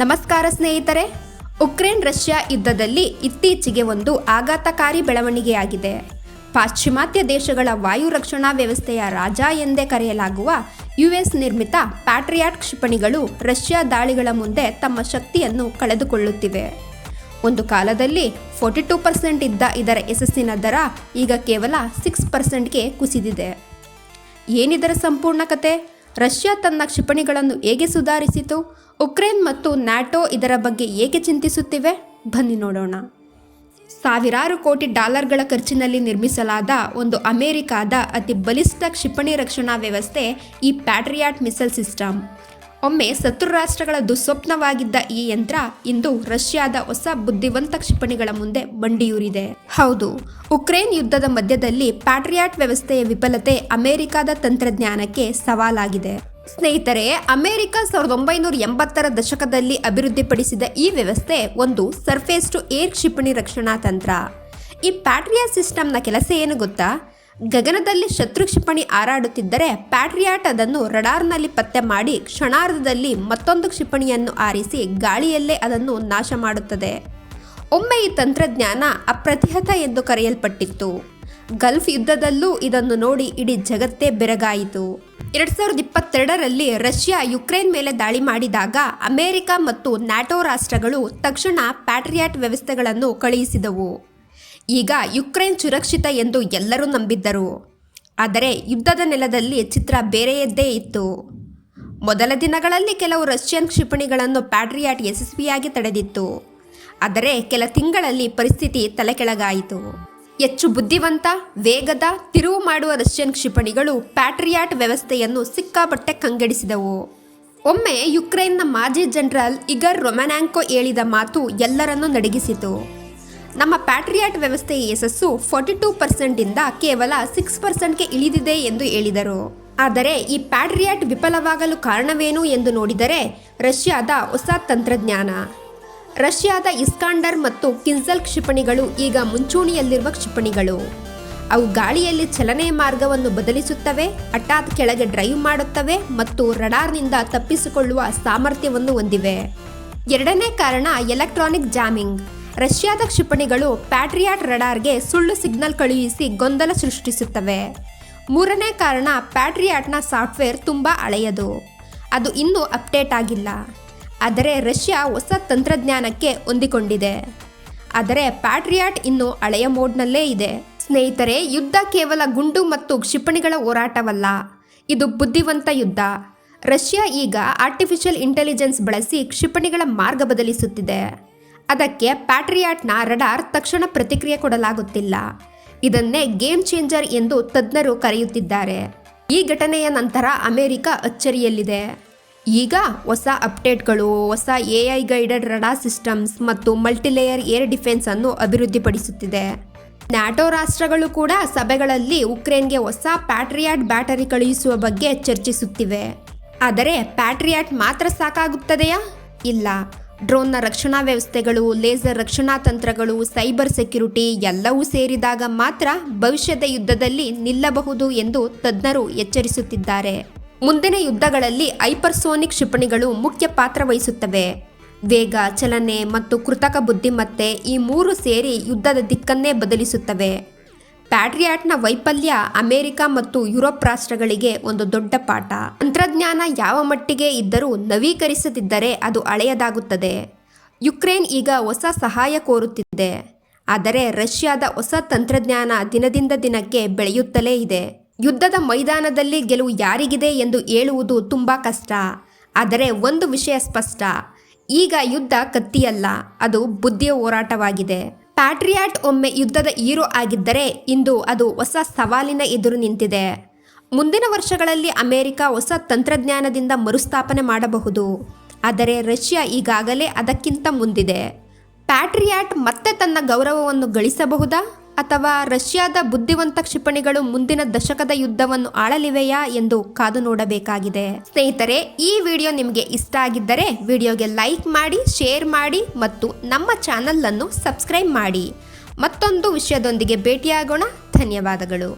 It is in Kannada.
ನಮಸ್ಕಾರ ಸ್ನೇಹಿತರೆ. ಉಕ್ರೇನ್ ರಷ್ಯಾ ಯುದ್ಧದಲ್ಲಿ ಇತ್ತೀಚೆಗೆ ಒಂದು ಆಘಾತಕಾರಿ ಬೆಳವಣಿಗೆಯಾಗಿದೆ. ಪಾಶ್ಚಿಮಾತ್ಯ ದೇಶಗಳ ವಾಯು ರಕ್ಷಣಾ ವ್ಯವಸ್ಥೆಯ ರಾಜ ಎಂದೇ ಕರೆಯಲಾಗುವ ಯುಎಸ್ ನಿರ್ಮಿತ ಪ್ಯಾಟ್ರಿಯಾಟ್ ಕ್ಷಿಪಣಿಗಳು ರಷ್ಯಾ ದಾಳಿಗಳ ಮುಂದೆ ತಮ್ಮ ಶಕ್ತಿಯನ್ನು ಕಳೆದುಕೊಳ್ಳುತ್ತಿವೆ. ಒಂದು ಕಾಲದಲ್ಲಿ ಫೋರ್ಟಿ ಟೂ ಪರ್ಸೆಂಟ್ ಇದ್ದ ಇದರ ಯಶಸ್ಸಿನ ದರ ಈಗ ಕೇವಲ ಸಿಕ್ಸ್ ಪರ್ಸೆಂಟ್ಗೆ ಕುಸಿದಿದೆ. ಏನಿದರ ಸಂಪೂರ್ಣ ಕತೆ? ರಷ್ಯಾ ತನ್ನ ಕ್ಷಿಪಣಿಗಳನ್ನು ಹೇಗೆ ಸುಧಾರಿಸಿತು? ಉಕ್ರೇನ್ ಮತ್ತು ನ್ಯಾಟೋ ಇದರ ಬಗ್ಗೆ ಏಕೆ ಚಿಂತಿಸುತ್ತಿವೆ? ಬನ್ನಿ ನೋಡೋಣ. ಸಾವಿರಾರು ಕೋಟಿ ಡಾಲರ್ಗಳ ಖರ್ಚಿನಲ್ಲಿ ನಿರ್ಮಿಸಲಾದ ಒಂದು ಅಮೆರಿಕಾದ ಅತಿ ಬಲಿಷ್ಠ ಕ್ಷಿಪಣಿ ರಕ್ಷಣಾ ವ್ಯವಸ್ಥೆ ಈ ಪ್ಯಾಟ್ರಿಯಾಟ್ ಮಿಸೈಲ್ ಸಿಸ್ಟಮ್. ಒಮ್ಮೆ ಶತ್ರು ರಾಷ್ಟ್ರಗಳ ದುಸ್ವಪ್ನವಾಗಿದ್ದ ಈ ಯಂತ್ರ ಇಂದು ರಷ್ಯಾದ ಹೊಸ ಬುದ್ಧಿವಂತ ಕ್ಷಿಪಣಿಗಳ ಮುಂದೆ ಬಂಡಿಯೂರಿದೆ. ಹೌದು, ಉಕ್ರೇನ್ ಯುದ್ಧದ ಮಧ್ಯದಲ್ಲಿ ಪ್ಯಾಟ್ರಿಯಾಟ್ ವ್ಯವಸ್ಥೆಯ ವಿಫಲತೆ ಅಮೆರಿಕದ ತಂತ್ರಜ್ಞಾನಕ್ಕೆ ಸವಾಲಾಗಿದೆ. ಸ್ನೇಹಿತರೆ, ಅಮೆರಿಕ ಸಾವಿರದ ಒಂಬೈನೂರ ಎಂಬತ್ತರ ದಶಕದಲ್ಲಿ ಅಭಿವೃದ್ಧಿಪಡಿಸಿದ ಈ ವ್ಯವಸ್ಥೆ ಒಂದು ಸರ್ಫೇಸ್ ಟು ಏರ್ ಕ್ಷಿಪಣಿ ರಕ್ಷಣಾ ತಂತ್ರ. ಈ ಪ್ಯಾಟ್ರಿಯಾ ಸಿಸ್ಟಮ್ನ ಕೆಲಸ ಏನು ಗೊತ್ತಾ? ಗಗನದಲ್ಲಿ ಶತ್ರು ಕ್ಷಿಪಣಿ ಹಾರಾಡುತ್ತಿದ್ದರೆ ಪ್ಯಾಟ್ರಿಯಾಟ್ ಅದನ್ನು ರಡಾರ್ನಲ್ಲಿ ಪತ್ತೆ ಮಾಡಿ ಕ್ಷಣಾರ್ಧದಲ್ಲಿ ಮತ್ತೊಂದು ಕ್ಷಿಪಣಿಯನ್ನು ಆರಿಸಿ ಗಾಳಿಯಲ್ಲೇ ಅದನ್ನು ನಾಶ ಮಾಡುತ್ತದೆ. ಒಮ್ಮೆ ಈ ತಂತ್ರಜ್ಞಾನ ಅಪ್ರತಿಹತ ಎಂದು ಕರೆಯಲ್ಪಟ್ಟಿತ್ತು. ಗಲ್ಫ್ ಯುದ್ಧದಲ್ಲೂ ಇದನ್ನು ನೋಡಿ ಇಡೀ ಜಗತ್ತೇ ಬೆರಗಾಯಿತು. ಎರಡ್ ಸಾವಿರದ ಇಪ್ಪತ್ತೆರಡರಲ್ಲಿ ರಷ್ಯಾ ಯುಕ್ರೇನ್ ಮೇಲೆ ದಾಳಿ ಮಾಡಿದಾಗ ಅಮೆರಿಕ ಮತ್ತು ನ್ಯಾಟೋ ರಾಷ್ಟ್ರಗಳು ತಕ್ಷಣ ಪ್ಯಾಟ್ರಿಯಾಟ್ ವ್ಯವಸ್ಥೆಗಳನ್ನು ಕಳುಹಿಸಿದವು. ಈಗ ಯುಕ್ರೇನ್ ಸುರಕ್ಷಿತ ಎಂದು ಎಲ್ಲರೂ ನಂಬಿದ್ದರು. ಆದರೆ ಯುದ್ಧದ ನೆಲದಲ್ಲಿ ಚಿತ್ರ ಬೇರೆಯದ್ದೇ ಇತ್ತು. ಮೊದಲ ದಿನಗಳಲ್ಲಿ ಕೆಲವು ರಷ್ಯನ್ ಕ್ಷಿಪಣಿಗಳನ್ನು ಪ್ಯಾಟ್ರಿಯಾಟ್ ಯಶಸ್ವಿಯಾಗಿ ತಡೆದಿತ್ತು. ಆದರೆ ಕೆಲ ತಿಂಗಳಲ್ಲಿ ಪರಿಸ್ಥಿತಿ ತಲೆಕೆಳಗಾಯಿತು. ಹೆಚ್ಚು ಬುದ್ಧಿವಂತ, ವೇಗದ, ತಿರುವು ಮಾಡುವ ರಷ್ಯನ್ ಕ್ಷಿಪಣಿಗಳು ಪ್ಯಾಟ್ರಿಯಾಟ್ ವ್ಯವಸ್ಥೆಯನ್ನು ಸಿಕ್ಕಾಪಟ್ಟೆ ಕಂಗೆಡಿಸಿದವು. ಒಮ್ಮೆ ಯುಕ್ರೇನ್ನ ಮಾಜಿ ಜನರಲ್ ಇಗರ್ ರೊಮ್ಯಾನ್ಯಾಂಕೋ ಹೇಳಿದ ಮಾತು ಎಲ್ಲರನ್ನೂ ನಡಗಿಸಿತು. ನಮ್ಮ ಪ್ಯಾಟ್ರಿಯಾಟ್ ವ್ಯವಸ್ಥೆಯ ಯಶಸ್ಸು ಫಾರ್ಟಿ ಟೂ ಪರ್ಸೆಂಟಿಂದ ಕೇವಲ ಸಿಕ್ಸ್ ಪರ್ಸೆಂಟ್ಗೆ ಇಳಿದಿದೆ ಎಂದು ಹೇಳಿದರು. ಆದರೆ ಈ ಪ್ಯಾಟ್ರಿಯಾಟ್ ವಿಫಲವಾಗಲು ಕಾರಣವೇನು ಎಂದು ನೋಡಿದರೆ ರಷ್ಯಾದ ಹೊಸ ತಂತ್ರಜ್ಞಾನ. ರಷ್ಯಾದ ಇಸ್ಕಾಂಡರ್ ಮತ್ತು ಕಿನ್ಸಲ್ ಕ್ಷಿಪಣಿಗಳು ಈಗ ಮುಂಚೂಣಿಯಲ್ಲಿರುವ ಕ್ಷಿಪಣಿಗಳು. ಅವು ಗಾಳಿಯಲ್ಲಿ ಚಲನೆಯ ಮಾರ್ಗವನ್ನು ಬದಲಿಸುತ್ತವೆ, ಹಠಾತ್ ಕೆಳಗೆ ಡ್ರೈವ್ ಮಾಡುತ್ತವೆ ಮತ್ತು ರಡಾರ್ನಿಂದ ತಪ್ಪಿಸಿಕೊಳ್ಳುವ ಸಾಮರ್ಥ್ಯವನ್ನು ಹೊಂದಿವೆ. ಎರಡನೇ ಕಾರಣ ಎಲೆಕ್ಟ್ರಾನಿಕ್ ಜಾಮಿಂಗ್. ರಷ್ಯಾದ ಕ್ಷಿಪಣಿಗಳು ಪ್ಯಾಟ್ರಿಯಾಟ್ ರಡಾರ್ಗೆ ಸುಳ್ಳು ಸಿಗ್ನಲ್ ಕಳುಹಿಸಿ ಗೊಂದಲ ಸೃಷ್ಟಿಸುತ್ತವೆ. ಮೂರನೇ ಕಾರಣ ಪ್ಯಾಟ್ರಿಯಾಟ್ನ ಸಾಫ್ಟ್ವೇರ್ ತುಂಬ ಹಳೆಯದು. ಅದು ಇನ್ನೂ ಅಪ್ಡೇಟ್ ಆಗಿಲ್ಲ. ಆದರೆ ರಷ್ಯಾ ಹೊಸ ತಂತ್ರಜ್ಞಾನಕ್ಕೆ ಹೊಂದಿಕೊಂಡಿದೆ. ಆದರೆ ಪ್ಯಾಟ್ರಿಯಾಟ್ ಇನ್ನು ಹಳೆಯ ಮೋಡ್ನಲ್ಲೇ ಇದೆ. ಸ್ನೇಹಿತರೆ, ಯುದ್ಧ ಕೇವಲ ಗುಂಡು ಮತ್ತು ಕ್ಷಿಪಣಿಗಳ ಹೋರಾಟವಲ್ಲ. ಇದು ಬುದ್ಧಿವಂತ ಯುದ್ಧ. ರಷ್ಯಾ ಈಗ ಆರ್ಟಿಫಿಷಿಯಲ್ ಇಂಟೆಲಿಜೆನ್ಸ್ ಬಳಸಿ ಕ್ಷಿಪಣಿಗಳ ಮಾರ್ಗ ಬದಲಿಸುತ್ತಿದೆ. ಅದಕ್ಕೆ ಪ್ಯಾಟ್ರಿಯಾಟ್ನ ರಡಾರ್ ತಕ್ಷಣ ಪ್ರತಿಕ್ರಿಯೆ ಕೊಡಲಾಗುತ್ತಿಲ್ಲ. ಇದನ್ನೇ ಗೇಮ್ ಚೇಂಜರ್ ಎಂದು ತಜ್ಞರು ಕರೆಯುತ್ತಿದ್ದಾರೆ. ಈ ಘಟನೆಯ ನಂತರ ಅಮೆರಿಕ ಅಚ್ಚರಿಯಲ್ಲಿದೆ. ಈಗ ಹೊಸ ಅಪ್ಡೇಟ್ಗಳು, ಹೊಸ A I guided radar systems ಮತ್ತು ಮಲ್ಟಿಲೇಯರ್ ಏರ್ ಡಿಫೆನ್ಸ್ ಅನ್ನು ಅಭಿವೃದ್ಧಿಪಡಿಸುತ್ತಿದೆ. ನ್ಯಾಟೋ ರಾಷ್ಟ್ರಗಳು ಕೂಡ ಸಭೆಗಳಲ್ಲಿ ಉಕ್ರೇನ್ಗೆ ಹೊಸ ಪ್ಯಾಟ್ರಿಯಾಟ್ ಬ್ಯಾಟರಿ ಕಳುಹಿಸುವ ಬಗ್ಗೆ ಚರ್ಚಿಸುತ್ತಿವೆ. ಆದರೆ ಪ್ಯಾಟ್ರಿಯಾಟ್ ಮಾತ್ರ ಸಾಕಾಗುತ್ತದೆಯಾ? ಇಲ್ಲ. ಡ್ರೋನ್ನ ರಕ್ಷಣಾ ವ್ಯವಸ್ಥೆಗಳು, ಲೇಸರ್ ರಕ್ಷಣಾ ತಂತ್ರಗಳು, ಸೈಬರ್ ಸೆಕ್ಯುರಿಟಿ ಎಲ್ಲವೂ ಸೇರಿದಾಗ ಮಾತ್ರ ಭವಿಷ್ಯದ ಯುದ್ಧದಲ್ಲಿ ನಿಲ್ಲಬಹುದು ಎಂದು ತಜ್ಞರು ಎಚ್ಚರಿಸುತ್ತಿದ್ದಾರೆ. ಮುಂದಿನ ಯುದ್ಧಗಳಲ್ಲಿ ಹೈಪರ್ಸೋನಿಕ್ ಕ್ಷಿಪಣಿಗಳು ಮುಖ್ಯ ಪಾತ್ರ ವಹಿಸುತ್ತವೆ. ವೇಗ, ಚಲನೆ ಮತ್ತು ಕೃತಕ ಬುದ್ಧಿಮತ್ತೆ ಈ ಮೂರು ಸೇರಿ ಯುದ್ಧದ ದಿಕ್ಕನ್ನೇ ಬದಲಿಸುತ್ತವೆ. ಪ್ಯಾಟ್ರಿಯಾಟ್ನ ವೈಫಲ್ಯ ಅಮೆರಿಕ ಮತ್ತು ಯುರೋಪ್ ರಾಷ್ಟ್ರಗಳಿಗೆ ಒಂದು ದೊಡ್ಡ ಪಾಠ. ತಂತ್ರಜ್ಞಾನ ಯಾವ ಮಟ್ಟಿಗೆ ಇದ್ದರೂ ನವೀಕರಿಸದಿದ್ದರೆ ಅದು ಹಳೆಯದಾಗುತ್ತದೆ ಯುಕ್ರೇನ್ ಈಗ ಹೊಸ ಸಹಾಯ ಕೋರುತ್ತಿದೆ. ಆದರೆ ರಷ್ಯಾದ ಹೊಸ ತಂತ್ರಜ್ಞಾನ ದಿನದಿಂದ ದಿನಕ್ಕೆ ಬೆಳೆಯುತ್ತಲೇ ಇದೆ. ಯುದ್ಧದ ಮೈದಾನದಲ್ಲಿ ಗೆಲುವು ಯಾರಿಗಿದೆ ಎಂದು ಹೇಳುವುದು ತುಂಬ ಕಷ್ಟ. ಆದರೆ ಒಂದು ವಿಷಯ ಸ್ಪಷ್ಟ. ಈಗ ಯುದ್ಧ ಕತ್ತಿಯಲ್ಲ, ಅದು ಬುದ್ಧಿಯ ಹೋರಾಟವಾಗಿದೆ. ಪ್ಯಾಟ್ರಿಯಾಟ್ ಒಮ್ಮೆ ಯುದ್ಧದ ಹೀರೋ ಆಗಿದ್ದರೆ ಇಂದು ಅದು ಹೊಸ ಸವಾಲಿನ ಎದುರು ನಿಂತಿದೆ. ಮುಂದಿನ ವರ್ಷಗಳಲ್ಲಿ ಅಮೆರಿಕ ಹೊಸ ತಂತ್ರಜ್ಞಾನದಿಂದ ಮರುಸ್ಥಾಪನೆ ಮಾಡಬಹುದು. ಆದರೆ ರಷ್ಯಾ ಈಗಾಗಲೇ ಅದಕ್ಕಿಂತ ಮುಂದಿದೆ. ಪ್ಯಾಟ್ರಿಯಾಟ್ ಮತ್ತೆ ತನ್ನ ಗೌರವವನ್ನು ಗಳಿಸಬಹುದಾ? ಅಥವಾ ರಷ್ಯಾದ ಬುದ್ಧಿವಂತ ಕ್ಷಿಪಣಿಗಳು ಮುಂದಿನ ದಶಕದ ಯುದ್ಧವನ್ನು ಆಳಲಿವೆಯಾ ಎಂದು ಕಾದು ನೋಡಬೇಕಾಗಿದೆ. ಸ್ನೇಹಿತರೆ, ಈ ವಿಡಿಯೋ ನಿಮಗೆ ಇಷ್ಟ ಆಗಿದ್ದರೆ ವಿಡಿಯೋಗೆ ಲೈಕ್ ಮಾಡಿ, ಶೇರ್ ಮಾಡಿ ಮತ್ತು ನಮ್ಮ ಚಾನಲ್ ಅನ್ನು ಸಬ್ಸ್ಕ್ರೈಬ್ ಮಾಡಿ. ಮತ್ತೊಂದು ವಿಷಯದೊಂದಿಗೆ ಭೇಟಿಯಾಗೋಣ. ಧನ್ಯವಾದಗಳು.